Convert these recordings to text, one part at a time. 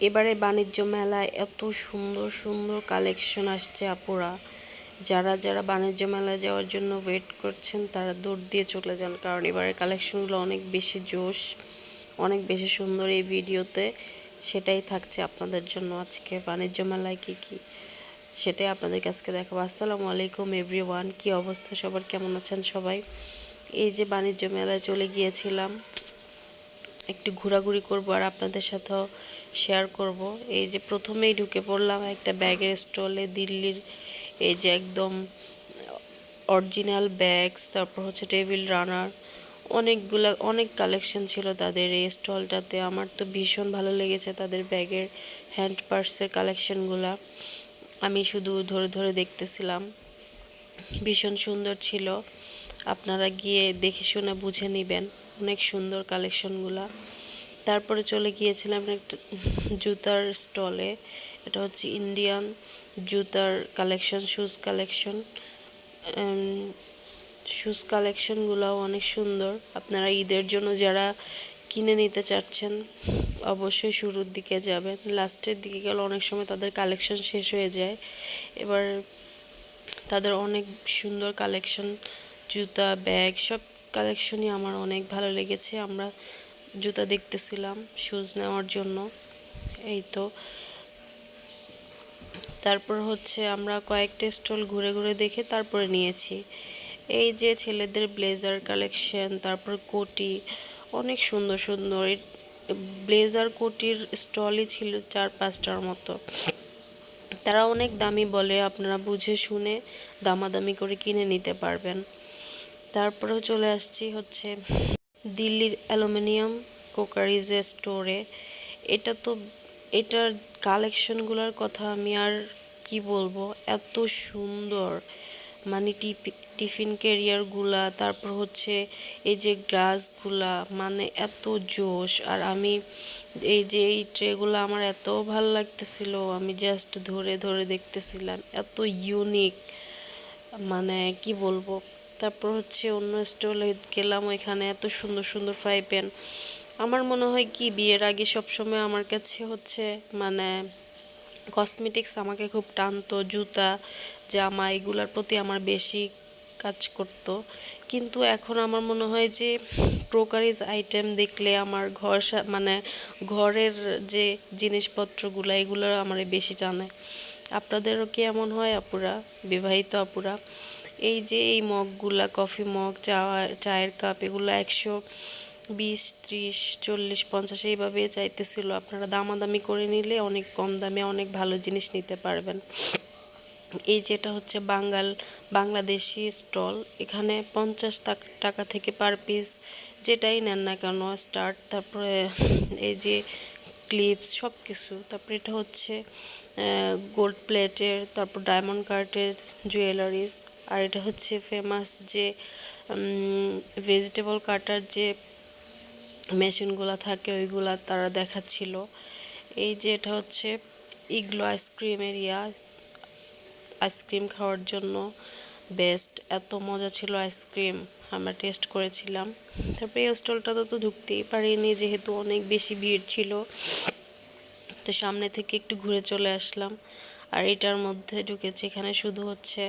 এবারে বাণিজ্য মেলায় এত সুন্দর সুন্দর কালেকশন আসছে আপুরা। যারা যারা বাণিজ্য মেলায় যাওয়ার জন্য ওয়েট করছেন, তারা দৌড় দিয়ে চলে যান। কারণ এবারে কালেকশনগুলো অনেক বেশি জোশ, অনেক বেশি সুন্দর এই ভিডিওতে। সেটাই থাকছে আপনাদের জন্য আজকে বাণিজ্য মেলায় কী কী? সেটাই আপনাদের কাছকে দেখাবো। আসসালামু আলাইকুম এভরি ওয়ান কী অবস্থা? সবার কেমন আছেন সবাই? এই যে বাণিজ্য মেলায় চলে গিয়েছিলাম একটু ঘোরাঘুরি করব আর আপনাদের সাথেও শেয়ার করব। এই যে প্রথমেই ঢুকে পড়লাম একটা ব্যাগের স্টলে দিল্লির এই যে একদম অরিজিনাল ব্যাগস তারপর হচ্ছে টেবিল রানার অনেকগুলা, অনেক কালেকশন ছিল তাদের এই স্টলটাতে আমার তো ভীষণ ভালো লেগেছে তাদের ব্যাগের হ্যান্ড পার্সের কালেকশনগুলা আমি শুধু ধরে ধরে দেখতেছিলাম। ভীষণ সুন্দর ছিল। আপনারা গিয়ে দেখে শুনে বুঝে নেবেন। অনেক সুন্দর কালেকশনগুলা। তারপরে চলে গিয়েছিলাম একটা জুতার স্টলে। এটা হচ্ছে ইন্ডিয়ান জুতার কালেকশন শুজ কালেকশন। শুজ কালেকশনগুলোও অনেক সুন্দর। আপনারা ঈদের জন্য যারা কিনে নিতে চাচ্ছেন, অবশ্যই শুরুর দিকে যাবেন। লাস্টের দিকে গেলে অনেক সময় তাদের কালেকশন শেষ হয়ে যায়। এবার তাদের অনেক সুন্দর কালেকশন, জুতা, ব্যাগ, সব কালেকশনই আমার অনেক ভালো লেগেছে। আমরা জুতা দেখতেছিলাম শুজ নেওয়ার জন্য। এই তো। তারপর হচ্ছে আমরা কয়েকটা স্টল ঘুরে ঘুরে দেখে তারপরে নিয়েছি। এই যে ছেলেদের ব্লেজার কালেকশন তারপর কোটি, অনেক সুন্দর সুন্দর। ব্লেজার কোটির স্টলই ছিল চার পাঁচটার মতো। তারা অনেক দামি বলে, আপনারা বুঝে শুনে দামাদামি করে কিনে নিতে পারবেন। তারপরেও চলে আসছি হচ্ছে দিল্লির অ্যালুমিনিয়াম কোকারিজের স্টোরে। এটা তো, এটার কালেকশনগুলোর কথা আমি আর কি বলব? এত সুন্দর। মানে টিফিন ক্যারিয়ারগুলা, তারপর হচ্ছে এই যে গ্লাসগুলা মানে এত জোশ। আর আমি এই যে এই ট্রেগুলো আমার এত ভালো লাগতেছিল, আমি জাস্ট ধরে ধরে দেখতেছিলাম। এত ইউনিক। মানে কি বলব? তারপর হচ্ছে অন্য স্টলে গেলাম, ওইখানে এত সুন্দর সুন্দর ফ্রাই প্যান আমার মনে হয় কি, বিয়ের আগে সবসময় আমার কাছে হচ্ছে মানে কসমেটিক্স আমাকে খুব টানতো, জুতা, জামা এগুলোর প্রতি আমার বেশি কাজ করতো। কিন্তু এখন আমার মনে হয় যে ক্রোকারিজ আইটেম দেখলে আমার ঘর মানে ঘরের যে জিনিসপত্রগুলো, এগুলো আমার বেশি জানে আপনাদেরও কি এমন হয় আপুরা? বিবাহিত আপুরা? এই যে এই মগগুলা, কফি মগ চা চায়ের কাপ, এগুলো একশো বিশ, ত্রিশ, চল্লিশ, পঞ্চাশ এইভাবে চাইতেছিল। আপনারা দামাদামি করে নিলে অনেক কম দামে অনেক ভালো জিনিস নিতে পারবেন। এই যেটা হচ্ছে বাঙ্গাল, বাংলাদেশি স্টল, এখানে পঞ্চাশ টাকা থেকে পার পিস যেটাই নেন না কেন, স্টার্ট, তারপরে এই যে ক্লিপস সব কিছু তারপরে এটা হচ্ছে গোল্ড প্লেটের তারপর ডায়মন্ড কার্টের জুয়েলারিস আর এটা হচ্ছে ফেমাস যে ভেজিটেবল কাটার যে মেশিনগুলো থাকে, ওইগুলা তারা দেখাচ্ছিল। এই যে এটা হচ্ছে ইগলো আইসক্রিম এরিয়া আইসক্রিম খাওয়ার জন্য বেস্ট এত মজা ছিল আইসক্রিম আমরা টেস্ট করেছিলাম। তারপরে এই স্টলটাতে তো ঢুকতেই পারিনি, যেহেতু অনেক বেশি ভিড় ছিল। তো সামনে থেকে একটু ঘুরে চলে আসলাম। আর এটার মধ্যে ঢুকেছে, এখানে শুধু হচ্ছে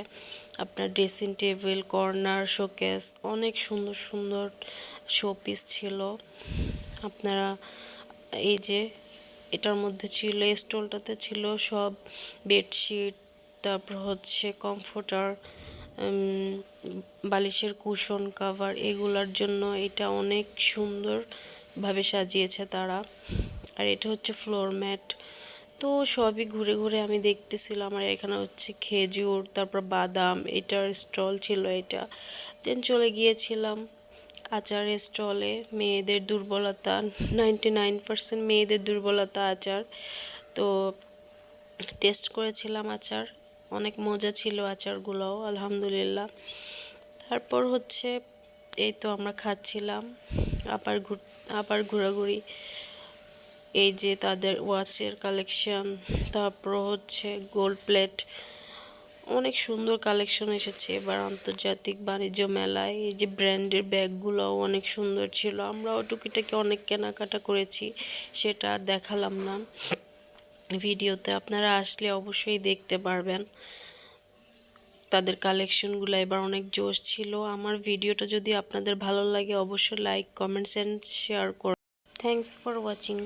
আপনার ড্রেসিং টেবিল কর্নার শোকেস অনেক সুন্দর সুন্দর শোপিস ছিল। আপনারা এই যে এটার মধ্যে ছিল, এই স্টলটাতে ছিল সব বেডশিট তারপর হচ্ছে কমফোর্টার বালিশের কুশন কাভার এগুলার জন্য এটা অনেক সুন্দরভাবে সাজিয়েছে তারা। আর এটা হচ্ছে ফ্লোর ম্যাট তো সবই ঘুরে ঘুরে আমি দেখতেছিলাম, আর এখানে হচ্ছে খেজুর, তারপর বাদাম, এটার স্টল ছিল এটা। দেন চলে গিয়েছিলাম আচারের স্টলে মেয়েদের দুর্বলতা নাইনটি নাইন পার্সেন্ট মেয়েদের দুর্বলতা আচার। তো টেস্ট করেছিলাম আচার, অনেক মজা ছিল আচারগুলোও, আলহামদুলিল্লাহ। তারপর হচ্ছে এই তো আমরা খাচ্ছিলাম, আবার ঘুর, আবার ঘোরাঘুরি। এই যে তাদের ওয়াচের কালেকশন তারপর হচ্ছে গোল্ড প্লেট অনেক সুন্দর কালেকশন এসেছে। এবার আন্তর্জাতিক বাণিজ্য মেলায় এই যে ব্র্যান্ডের ব্যাগগুলোও অনেক সুন্দর ছিল। আমরাও টুকিটাকি অনেক কেনাকাটা করেছি, সেটা দেখালাম না। ভিডিওতে আপনারা আসলে অবশ্যই দেখতে পারবেন। তাদের কালেকশনগুলো এবার অনেক জোশ ছিল। আমার ভিডিওটা যদি আপনাদের ভালো লাগে, অবশ্যই লাইক কমেন্টস অ্যান্ড শেয়ার করুন থ্যাংকস ফর ওয়াচিং